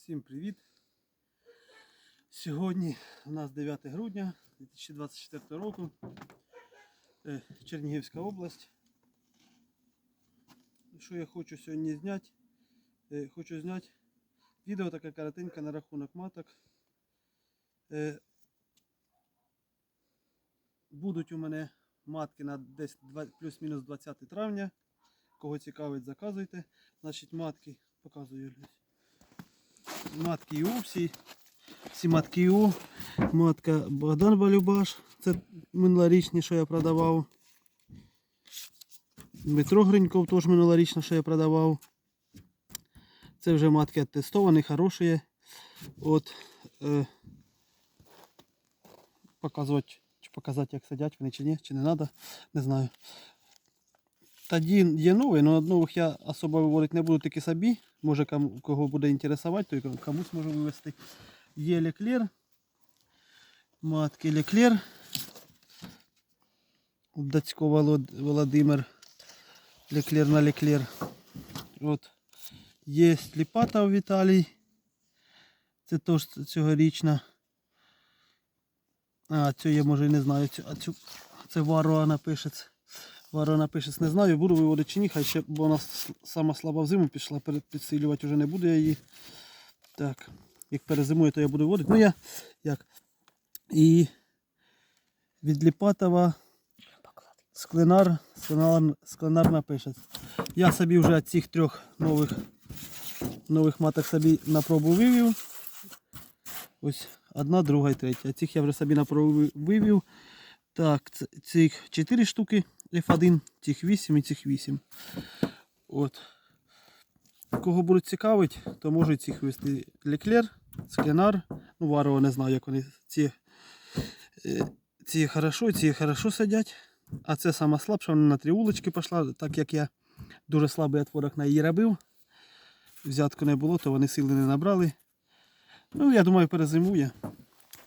Всім привіт! Сьогодні у нас 9 грудня 2024 року. Е, Чернігівська область. Що я хочу сьогодні зняти? Е, Хочу зняти відео така коротенька на рахунок маток. Е, Будуть у мене матки на десь плюс-мінус 20 травня. Кого цікавить, заказуйте. Значить, матки показую. Матки ІУ всі. Всі матки ІУ. Матка Богдан Балюбаш. Це минулорічні, що я продавав. Дмитро Гриньков теж минулорічно, що я продавав. Це вже матки тестовані, хороші. От е, показувати, чи показати, як сидять вони чи ні, чи не треба, не знаю. Тоді є новий, але нових я особо виводити не буду тільки собі. Може кому, кого буде інтересувати, то комусь можу вивезти. Є леклер. Матки леклер. Дацько Володимир. Леклер на леклер. От. Є Ліпатов Віталій. Це теж цьогорічна. А, цю я може і не знаю. Цю, а цю, це Варуа напишеться. Вара напишеться, не знаю, буду виводити чи ні, хай ще, бо вона сама слаба в зиму пішла, підсилювати вже не буду я її. Так, як перезимує, то я буду виводити. Ну я як. І від Ліпатова скленар, скленар, скленар напишеться. Я собі вже цих трьох нових, нових маток собі на пробу вивів. Ось одна, друга і третя. Цих я вже собі на пробу вивів. Так, цих 4 штуки F1, цих 8 і цих 8. От. Кого будуть цікавить, то можуть цих вести Леклер, Скленар. Ну, Варова не знаю, як вони ці, е, ці хорошо, ці хорошо сидять. А це сама слабша, вона на три вулички пішла, так як я дуже слабий отворок на її робив. Взятку не було, то вони сили не набрали. Ну, я думаю, перезимує.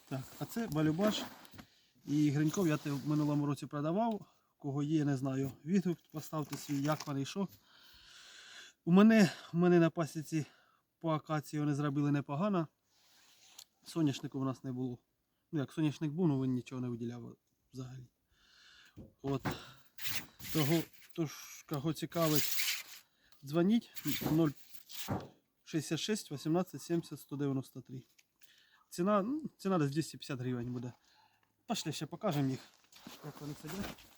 Так, а це Балюбаш. І Гриньков я в минулому році продавав. Кого є, не знаю. Відгук поставте свій, як вони що. У мене, у мене на пасіці по акації вони зробили непогано. Соняшнику в нас не було. Ну як соняшник був, але він нічого не виділяв взагалі. От. Того, тож, кого цікавить, дзвоніть 066 18 70 193. Ціна, ну, ціна десь 250 гривень буде. Пошли ще покажемо їх, як вони сидять.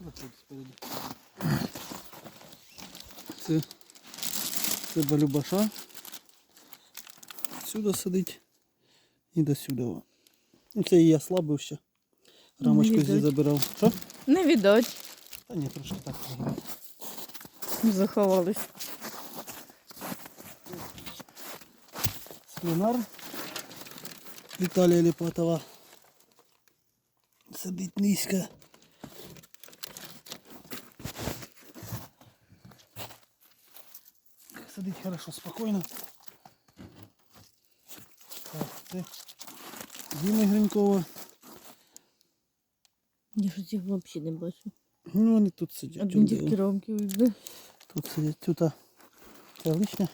На спереду. Це, це балюбаша. Сюди сидить і до сюди. Ну, це я слабив ще. Рамочку зі забирав. Що? Не віддать. Та ні, трошки так. Заховались. Свинар Віталія Ліпатова. Сидить низько. Сидить хорошо, спокійно. Так, це Діми Гринькова. Я ж їх взагалі не бачу. Ну, вони тут сидять. Одні он тільки де- рамки видно. Тут сидять. Тут а, це лишня.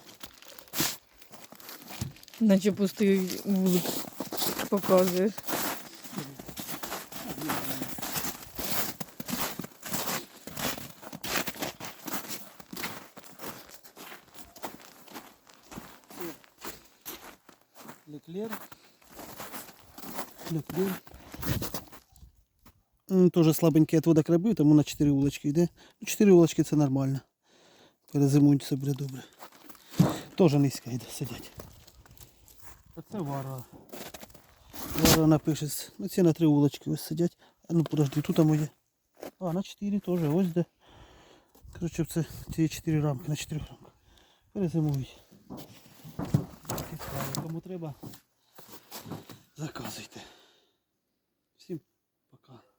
Наче пустий вулик показує. Леклер. Леклер. Тоже слабенький отводок робив, тому на 4 вулочки йде. Ну, 4 вулочки це нормально. Перезимують все буде добре. Тоже низько йде, сидять. Оце вара. Вона пише, ну ці на три улочки ось сидять. Ну подожди, тут там є. А, на 4 теж, ось де. Коротше, це ці 4 рамки, на 4 рамках. Перезимують. Кому треба, заказуйте. Всім пока.